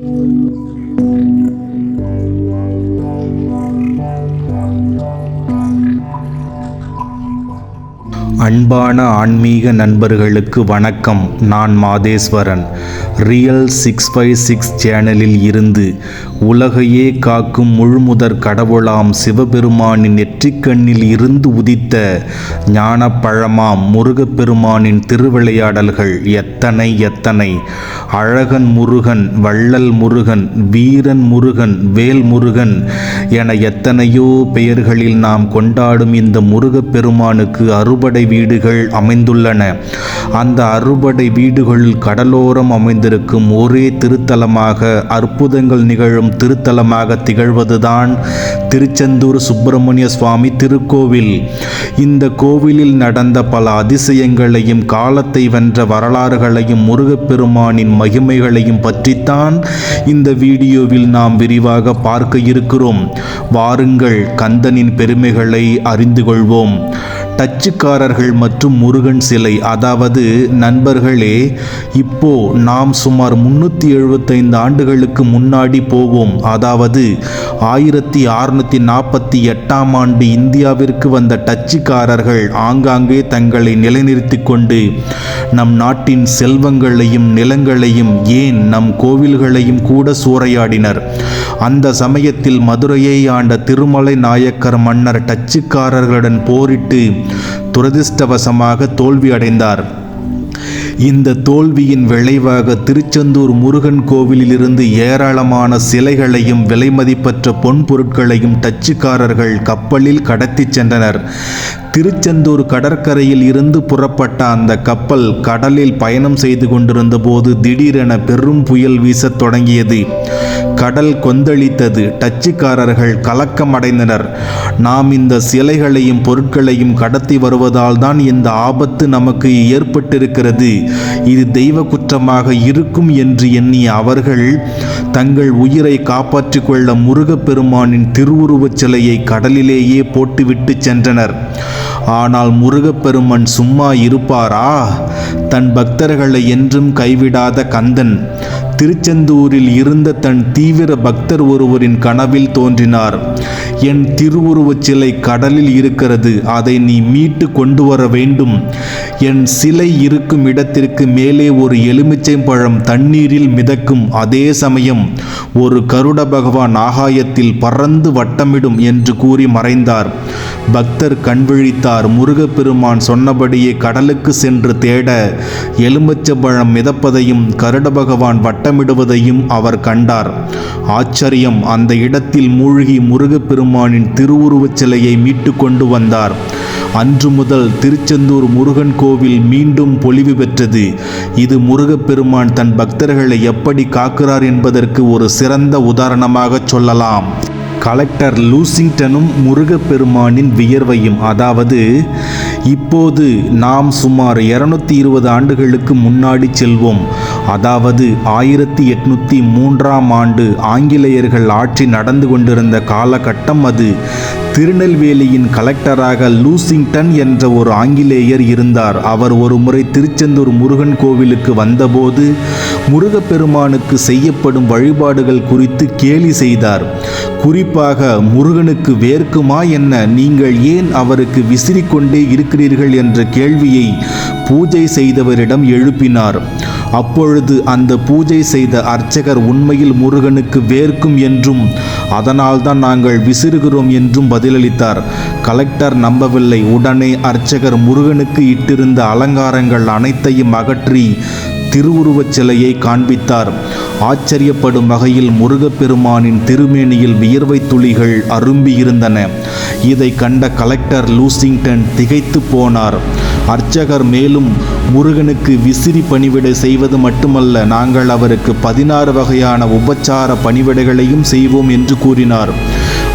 Música அன்பான ஆன்மீக நண்பர்களுக்கு வணக்கம். நான் Madheswaran. Real six five six சேனலில் இருந்து உலகையே காக்கும் முழுமுதற் கடவுளாம் சிவபெருமானின் நெற்றிக்கண்ணில் இருந்து உதித்த ஞானப்பழமாம் முருகப்பெருமானின் திருவிளையாடல்கள் எத்தனை எத்தனை? அழகன் முருகன் வள்ளல் முருகன் வீரன் முருகன் வேல் முருகன் என எத்தனையோ பெயர்களில் நாம் கொண்டாடும் இந்த முருகப்பெருமானுக்கு அறுபடை வீடுகள் அமைந்துள்ளன. அந்த அறுபடை வீடுகளில் கடலோரம் அமைந்திருக்கும் ஒரே திருத்தலமாக அற்புதங்கள் நிகழும் திருத்தலமாக திகழ்வதுதான் திருச்செந்தூர் சுப்பிரமணிய சுவாமி திருக்கோவில். இந்த கோவிலில் நடந்த பல அதிசயங்களையும் காலத்தை வென்ற வரலாறுகளையும் முருகப்பெருமானின் மகிமைகளையும் பற்றித்தான் இந்த வீடியோவில் நாம் விரிவாக பார்க்க இருக்கிறோம். வாருங்கள் கந்தனின் பெருமைகளை அறிந்து கொள்வோம். டச்சுக்காரர்கள் மற்றும் முருகன் சிலை. அதாவது நண்பர்களே இப்போ நாம் சுமார் முன்னூற்றி எழுபத்தைந்து ஆண்டுகளுக்கு முன்னாடி போவோம். அதாவது ஆயிரத்தி அறுநூத்தி நாற்பத்தி எட்டாம் ஆண்டு இந்தியாவிற்கு வந்த டச்சுக்காரர்கள் ஆங்காங்கே தங்களை நிலைநிறுத்தி கொண்டு நம் நாட்டின் செல்வங்களையும் நிலங்களையும் ஏன் நம் கோவில்களையும் கூட சூறையாடினர். அந்த சமயத்தில் மதுரையை ஆண்ட திருமலை நாயக்கர் மன்னர் டச்சுக்காரர்களுடன் போரிட்டு துரதிர்ஷ்டவசமாக தோல்வி அடைந்தார். இந்த தோல்வியின் விளைவாக திருச்செந்தூர் முருகன் கோவிலிலிருந்து ஏராளமான சிலைகளையும் விலைமதிப்பற்ற பொன் பொருட்களையும் டச்சுக்காரர்கள் கப்பலில் கடத்திச் சென்றனர். திருச்செந்தூர் கடற்கரையில் இருந்து புறப்பட்ட அந்த கப்பல் கடலில் பயணம் செய்து கொண்டிருந்தபோது திடீரென பெரும் புயல் வீசத் தொடங்கியது. கடல் கொந்தளித்தது. டச்சுக்காரர்கள் கலக்கமடைந்தனர். நாம் இந்த சிலைகளையும் பொருட்களையும் கடத்தி வருவதால் தான் இந்த ஆபத்து நமக்கு ஏற்பட்டிருக்கிறது. இது தெய்வ குற்றமாக இருக்கும் என்று எண்ணிய அவர்கள் தங்கள் உயிரை காப்பாற்றிக் கொள்ள முருகப்பெருமானின் திருவுருவச் சிலையை கடலிலேயே போட்டுவிட்டு சென்றனர். ஆனால் முருகப்பெருமன் சும்மா இருப்பாரா? தன் பக்தர்களை என்றும் கைவிடாத கந்தன். திருச்செந்தூரில் இருந்த தன் தீவிர பக்தர் ஒருவரின் கனவில் தோன்றினார். என் திருவுருவச் சிலை கடலில் இருக்கிறது. அதை நீ மீட்டு கொண்டு வர வேண்டும். என் சிலை இருக்கும் இடத்திற்கு மேலே ஒரு எலுமிச்சை பழம் தண்ணீரில் மிதக்கும். அதே சமயம் ஒரு கருட பகவான் ஆகாயத்தில் பறந்து வட்டமிடும் என்று கூறி மறைந்தார். பக்தர் கண்விழித்தார். முருகப்பெருமான் சொன்னபடியே கடலுக்கு சென்று தேட எலுமிச்சம்பழம் மிதப்பதையும் கருட பகவான் வட்டமிடுவதையும் அவர் கண்டார். ஆச்சரியம். அந்த இடத்தில் மூழ்கி பெருமானின் திருவுருவச் சிலையை மீட்டு கொண்டு வந்தார். அன்று முதல் திருச்செந்தூர் முருகன் கோவில் மீண்டும் பொலிவு பெற்றது. இது முருகப்பெருமான் தன் பக்தர்களை எப்படி காக்கிறார் என்பதற்கு ஒரு சிறந்த உதாரணமாக சொல்லலாம். கலெக்டர் லூசிங்டனும் முருகப்பெருமானின் வியர்வையும் அதாவது இப்போது நாம் சுமார் இருநூத்தி இருபது ஆண்டுகளுக்கு முன்னாடி செல்வோம். அதாவது ஆயிரத்தி எட்நூத்தி மூன்றாம் ஆண்டு ஆங்கிலேயர்கள் ஆட்சி நடந்து கொண்டிருந்த காலகட்டம் அது. திருநெல்வேலியின் கலெக்டராக லூசிங்டன் என்ற ஒரு ஆங்கிலேயர் இருந்தார். அவர் ஒரு முறை திருச்செந்தூர் முருகன் கோவிலுக்கு வந்தபோது முருகப்பெருமானுக்கு செய்யப்படும் வழிபாடுகள் குறித்து கேலி செய்தார். குறிப்பாக முருகனுக்கு வேர்க்குமா என்ன? நீங்கள் ஏன் அவருக்கு விசிறிக்கொண்டே இருக்க இருக்கிறீர்கள் என்ற கேள்வியை பூஜை செய்தவரிடம் எழுப்பினார். அப்பொழுது அந்த பூஜை செய்த அர்ச்சகர் உண்மையில் முருகனுக்கு வேர்க்கும் என்றும் அதனால்தான் நாங்கள் விசிறுகிறோம் என்றும் பதிலளித்தார். கலெக்டர் நம்பவில்லை. உடனே அர்ச்சகர் முருகனுக்கு இட்டிருந்த அலங்காரங்கள் அனைத்தையும் அகற்றி திருவுருவச் சிலையை காண்பித்தார். ஆச்சரியப்படும் வகையில் முருகப்பெருமானின் திருமேனியில் வியர்வை துளிகள் அரும்பியிருந்தன. இதை கண்ட கலெக்டர் லூசிங்டன் திகைத்து போனார். அர்ச்சகர் மேலும் முருகனுக்கு விசிறி பணிவிடை செய்வது மட்டுமல்ல நாங்கள் அவருக்கு பதினாறு வகையான உபச்சார பணிவிடைகளையும் செய்வோம் என்று கூறினார்.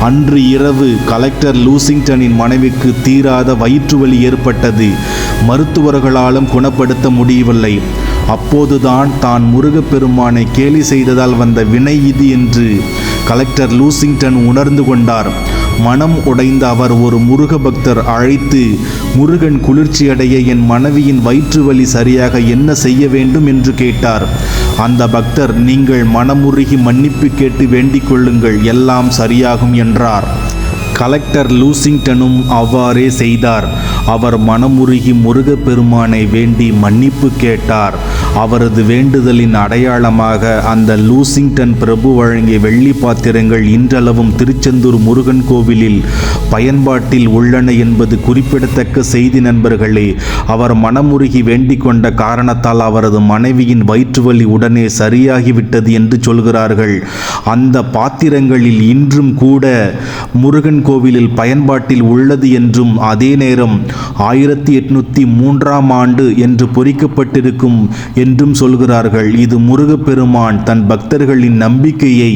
அன்று இரவு கலெக்டர் லூசிங்டனின் மனைவிக்கு தீராத வயிற்று வலி ஏற்பட்டது. மருத்துவர்களாலும் குணப்படுத்த முடியவில்லை. அப்போதுதான் தான் முருகப்பெருமானை கேலி செய்ததால் வந்த வினை இது என்று கலெக்டர் லூசிங்டன் உணர்ந்து கொண்டார். மனம் உடைந்த அவர் ஒரு முருக பக்தர் அழைத்து முருகன் குளிர்ச்சியடைய என் மனைவியின் வயிற்று வலி சரியாக என்ன செய்ய வேண்டும்? என்று கேட்டார். அந்த பக்தர் நீங்கள் மனமுருகி மன்னிப்பு கேட்டு வேண்டிக் கொள்ளுங்கள் எல்லாம் சரியாகும் என்றார். கலெக்டர் லூசிங்டனும் அவ்வாறே செய்தார். அவர் மனமுருகி முருகப்பெருமானை வேண்டி மன்னிப்பு கேட்டார். அவரது வேண்டுதலின் அடையாளமாக அந்த லூசிங்டன் பிரபு வழங்கிய வெள்ளி பாத்திரங்கள் இன்றளவும் திருச்செந்தூர் முருகன் கோவிலில் பயன்பாட்டில் உள்ளன என்பது குறிப்பிடத்தக்க செய்தி நண்பர்களே. அவர் மனமுருகி வேண்டிக் கொண்ட காரணத்தால் அவரது மனைவியின் வயிற்றுவலி உடனே சரியாகிவிட்டது என்று சொல்கிறார்கள். அந்த பாத்திரங்களில் இன்றும் கூட முருகன் கோவிலில் பயன்பாட்டில் உள்ளது என்றும் அதே நேரம் ஆயிரத்தி எட்நூத்தி மூன்றாம் ஆண்டு என்று பொறிக்கப்பட்டிருக்கும் என்றும் சொல்கிறார்கள். இது முருகப்பெருமான் தன் பக்தர்களின் நம்பிக்கையை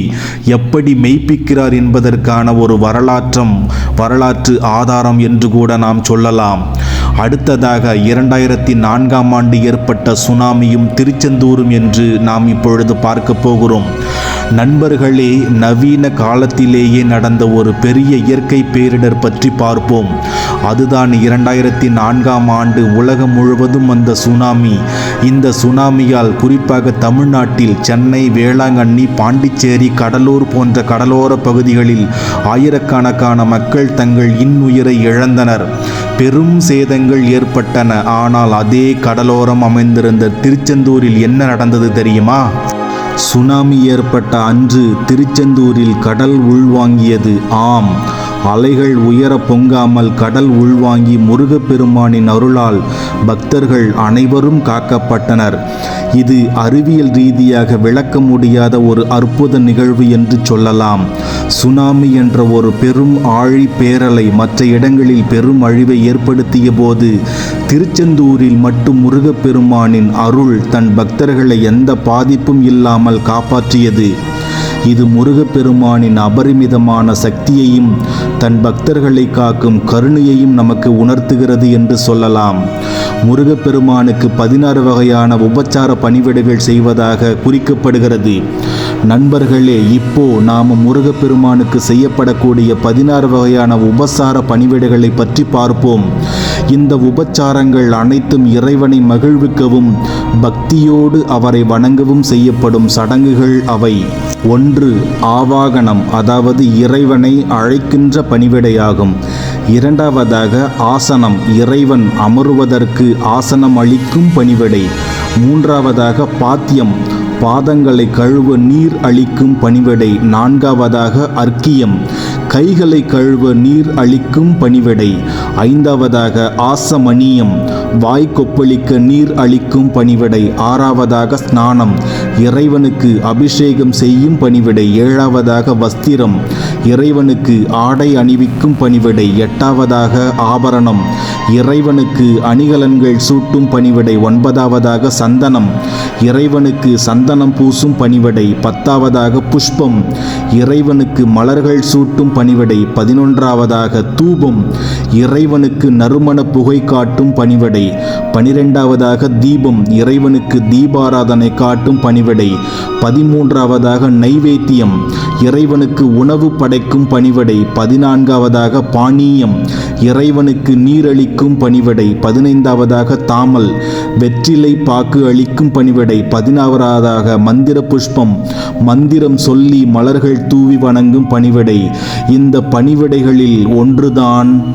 எப்படி மெய்ப்பிக்கிறார் என்பதற்கான ஒரு வரலாற்றம் வரலாற்று ஆதாரம் என்று கூட நாம் சொல்லலாம். அடுத்ததாக இரண்டாயிரத்தி நான்காம் ஆண்டு ஏற்பட்ட சுனாமியும் திருச்செந்தூரும் என்று நாம் இப்பொழுது பார்க்க போகிறோம். நண்பர்களே நவீன காலத்திலேயே நடந்த ஒரு பெரிய இயற்கை பேரிடர் பற்றி பார்ப்போம். அதுதான் இரண்டாயிரத்தி நான்காம் ஆண்டு உலகம் முழுவதும் வந்த சுனாமி. இந்த சுனாமியால் குறிப்பாக தமிழ்நாட்டில் சென்னை வேளாங்கண்ணி பாண்டிச்சேரி கடலூர் போன்ற கடலோர பகுதிகளில் ஆயிரக்கணக்கான மக்கள் தங்கள் இன்னுயிரை இழந்தனர். பெரும் சேதங்கள் ஏற்பட்டன. ஆனால் அதே கடலோரம் அமைந்திருந்த திருச்செந்தூரில் என்ன நடந்தது தெரியுமா? சுனாமி ஏற்பட்ட அன்று திருச்செந்தூரில் கடல் உள்வாங்கியது. ஆம் அலைகள் உயர பொங்காமல் கடல் உள்வாங்கி முருகப்பெருமானின் அருளால் பக்தர்கள் அனைவரும் காக்கப்பட்டனர். இது அறிவியல் ரீதியாக விளக்க முடியாத ஒரு அற்புத நிகழ்வு என்று சொல்லலாம். சுனாமி என்ற ஒரு பெரும் ஆழி பேரலை மற்ற இடங்களில் பெரும் அழிவை ஏற்படுத்திய போது திருச்செந்தூரில் மட்டும் முருகப்பெருமானின் அருள் தன் பக்தர்களை எந்த பாதிப்பும் இல்லாமல் காப்பாற்றியது. இது முருகப்பெருமானின் அபரிமிதமான சக்தியையும் தன் பக்தர்களை காக்கும் கருணையையும் நமக்கு உணர்த்துகிறது என்று சொல்லலாம். முருகப்பெருமானுக்கு பதினாறு வகையான உபச்சார பணிவிடைகள் செய்வதாக குறிக்கப்படுகிறது. நண்பர்களே இப்போ நாம் முருகப்பெருமானுக்கு செய்யப்படக்கூடிய பதினாறு வகையான உபசார பணிவிடைகளை பற்றி பார்ப்போம். இந்த உபச்சாரங்கள் அனைத்தும் இறைவனை மகிழ்விக்கவும் பக்தியோடு அவரை வணங்கவும் செய்யப்படும் சடங்குகள் அவை. ஒன்று ஆவாகனம் அதாவது இறைவனை அழைக்கின்ற பணிவிடையாகும். இரண்டாவதாக ஆசனம் இறைவன் அமருவதற்கு ஆசனம் அளிக்கும் பணிவிடை. மூன்றாவதாக பாத்தியம் பாதங்களை கழுவ நீர் அளிக்கும் பணிவிடை. நான்காவதாக அர்க்கியம் கைகளை கழுவ நீர் அளிக்கும் பணிவிடை. ஐந்தாவதாக ஆசமணியம் வாய்க்கொப்பளிக்க நீர் அளிக்கும் பணிவிடை. ஆறாவதாக ஸ்நானம். இறைவனுக்கு அபிஷேகம் செய்யும் பணிவிடை. ஏழாவதாக வஸ்திரம். இறைவனுக்கு ஆடை அணிவிக்கும் பணிவிடை. எட்டாவதாக ஆபரணம். இறைவனுக்கு அணிகலன்கள் சூட்டும் பணிவிடை. ஒன்பதாவதாக சந்தனம். இறைவனுக்கு சந்தனம் பூசும் பணிவடை பத்தாவதாக புஷ்பம். இறைவனுக்கு மலர்கள் சூட்டும் பணிவடை பதினொன்றாவதாக தூபம். இறைவனுக்கு நறுமண புகை காட்டும் பணிவடை பனிரெண்டாவதாக தீபம். இறைவனுக்கு தீபாராதனை காட்டும் பணிவடை பதிமூன்றாவதாக நைவேத்தியம். இறைவனுக்கு உணவு படைக்கும் பணிவடை பதினான்காவதாக பானீயம். இறைவனுக்கு நீரளிக்கும் பணிவிடை பதினைந்தாவதாக தாமல் வெற்றிலை பாக்கு அளிக்கும் பணிவிடை பதினாவதாக மந்திர புஷ்பம் மந்திரம் சொல்லி மலர்கள் தூவி வணங்கும் பணிவிடை. இந்த பணிவிடைகளில் ஒன்றுதான்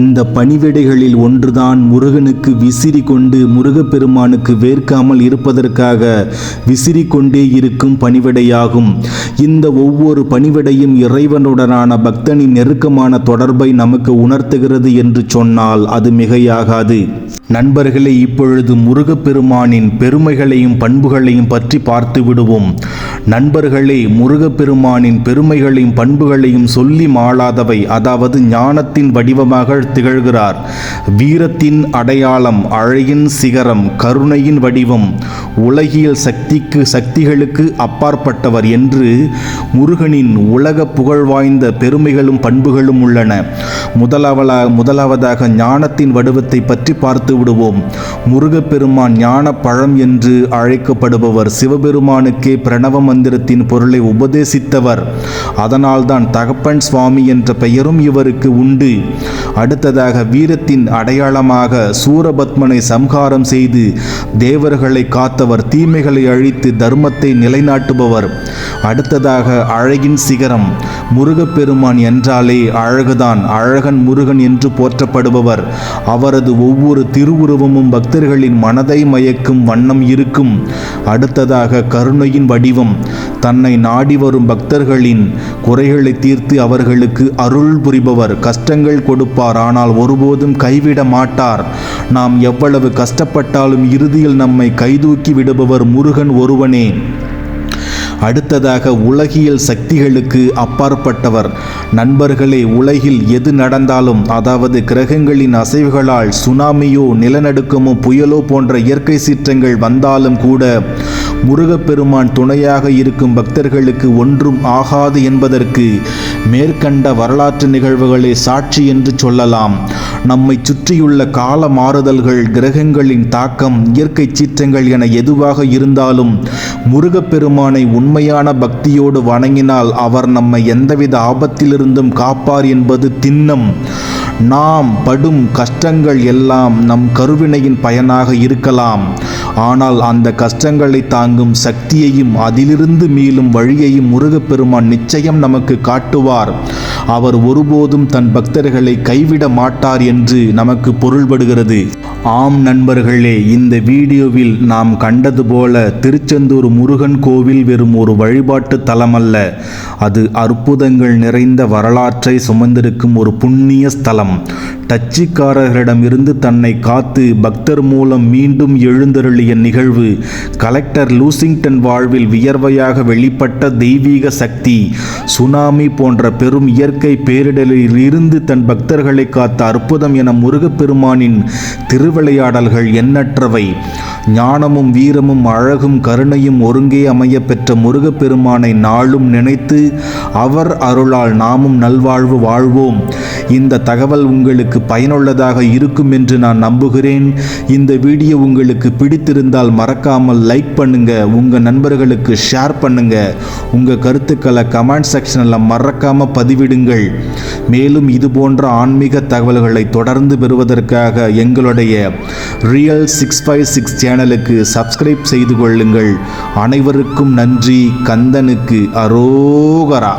இந்த பணிவிடைகளில் ஒன்றுதான் முருகனுக்கு விசிறி கொண்டு முருகப்பெருமானுக்கு வேர்க்காமல் இருப்பதற்காக விசிறி கொண்டே இருக்கும் பணிவிடையாகும் இந்த ஒவ்வொரு பணிவிடையும் இறைவனுடனான பக்தனின் நெருக்கமான தொடர்பை நமக்கு உணர்த்துகிறது என்று சொன்னால் அது மிகையாகாது. நண்பர்களே இப்பொழுது முருகப்பெருமானின் பெருமைகளையும் பண்புகளையும் பற்றி பார்த்து விடுவோம். நண்பர்களே முருகப்பெருமானின் பெருமைகளையும் பண்புகளையும் சொல்லி மாளாதவை. அதாவது ஞானத்தின் வடிவமாக திகழ்கிறார். வீரத்தின் அடையாளம் அழகின் சிகரம் கருணையின் வடிவம் உலகியல் சக்திக்கு சக்திகளுக்கு அப்பாற்பட்டவர் என்று முருகனின் உலக புகழ் வாய்ந்த பெருமைகளும் பண்புகளும் உள்ளன. முதலாவலா முதலாவதாக ஞானத்தின் வடிவத்தை பற்றி பார்த்து விடுவோம். முருகப்பெருமான் ஞான பழம் என்று அழைக்கப்படுபவர் சிவபெருமானுக்கே பிரணவம் மந்திரத்தின் பொருளை உபதேசித்தவர். அதனால்தான் தகப்பன் சுவாமி என்ற பெயரும் இவருக்கு உண்டு. அடுத்ததாக வீரத்தின் அடையாளமாக சூரபத்மனை சம்ஹாரம் செய்து தேவர்களை காத்தவர் தீமைகளை அழித்து தர்மத்தை நிலைநாட்டுபவர். அடுத்ததாக அழகின் சிகரம் முருகப்பெருமான் என்றாலே அழகுதான் அழகன் முருகன் என்று போற்றப்படுபவர். அவரது ஒவ்வொரு திருவுருவமும் பக்தர்களின் மனதை மயக்கும் வண்ணம் இருக்கும். அடுத்ததாக கருணையின் வடிவம் தன்னை நாடி வரும் பக்தர்களின் குறைகளை தீர்த்து அவர்களுக்கு அருள் புரிபவர் கஷ்டங்கள் கொடுப்பார். ஆனால் ஒருபோதும் கைவிட மாட்டார். நாம் எவ்வளவு கஷ்டப்பட்டாலும் இறுதியில் நம்மை கைதூக்கி விடுபவர் முருகன் ஒருவனே. அடுத்ததாக உலகியல் சக்திகளுக்கு அப்பாற்பட்டவர். நண்பர்களே உலகில் எது நடந்தாலும் அதாவது கிரகங்களின் அசைவுகளால் சுனாமியோ நிலநடுக்கமோ புயலோ போன்ற இயற்கை சீற்றங்கள் வந்தாலும் கூட முருகப்பெருமான் துணையாக இருக்கும் பக்தர்களுக்கு ஒன்றும் ஆகாது என்பதற்கு மேற்கண்ட வரலாற்று நிகழ்வுகளே சாட்சி என்று சொல்லலாம். நம்மை சுற்றியுள்ள கால மாறுதல்கள் கிரகங்களின் தாக்கம் இயற்கை சீற்றங்கள் என எதுவாக இருந்தாலும் முருகப்பெருமானை உண்மையான பக்தியோடு வணங்கினால் அவர் நம்மை எந்தவித ஆபத்திலிருந்தும் காப்பார் என்பது திண்ணம். நாம் படும் கஷ்டங்கள் எல்லாம் நம் கருவினையின் பயனாக இருக்கலாம். ஆனால் அந்த கஷ்டங்களை தாங்கும் சக்தியையும் அதிலிருந்து மீளும் வழியையும் முருகப்பெருமான் நிச்சயம் நமக்கு காட்டுவார். அவர் ஒருபோதும் தன் பக்தர்களை கைவிட மாட்டார் என்று நமக்கு பொருள்படுகிறது. ஆம் நண்பர்களே இந்த வீடியோவில் நாம் கண்டது போல திருச்செந்தூர் முருகன் கோவில் வெறும் ஒரு வழிபாட்டு தலமல்ல. அது அற்புதங்கள் நிறைந்த வரலாற்றை சுமந்திருக்கும் ஒரு புண்ணிய ஸ்தலம். டச்சுக்காரர்களிடமிருந்து தன்னை காத்து பக்தர் மூலம் மீண்டும் எழுந்தருளிய நிகழ்வு கலெக்டர் லூசிங்டன் வாழ்வில் வியர்வையாக வெளிப்பட்ட தெய்வீக சக்தி சுனாமி போன்ற பெரும் இயற்கை பேரிடலில் இருந்து தன் பக்தர்களை காத்த அற்புதம் என முருகப்பெருமானின் திருவிளையாடல்கள் எண்ணற்றவை. ஞானமும் வீரமும் அழகும் கருணையும் ஒருங்கே அமைய பெற்ற முருகப்பெருமானை நாளும் நினைத்து அவர் அருளால் நாமும் நல்வாழ்வு வாழ்வோம். இந்த தகவல் உங்களுக்கு பயனுள்ளதாக இருக்கும் என்று நான் நம்புகிறேன். இந்த வீடியோ உங்களுக்கு பிடித்திருந்தால் மறக்காமல் லைக் பண்ணுங்க. உங்க நண்பர்களுக்கு ஷேர் பண்ணுங்க. உங்க கருத்துக்களை கமெண்ட் செக்ஷனில் மறக்காம பதிவிடுங்கள். மேலும் இது போன்ற ஆன்மீக தகவல்களை தொடர்ந்து பெறுவதற்காக எங்களுடைய ரியல் சிக்ஸ் ஃபைவ் சிக்ஸ் சேனலுக்கு சப்ஸ்கிரைப் செய்து கொள்ளுங்கள். அனைவருக்கும் நன்றி. கந்தனுக்கு அரோகரா.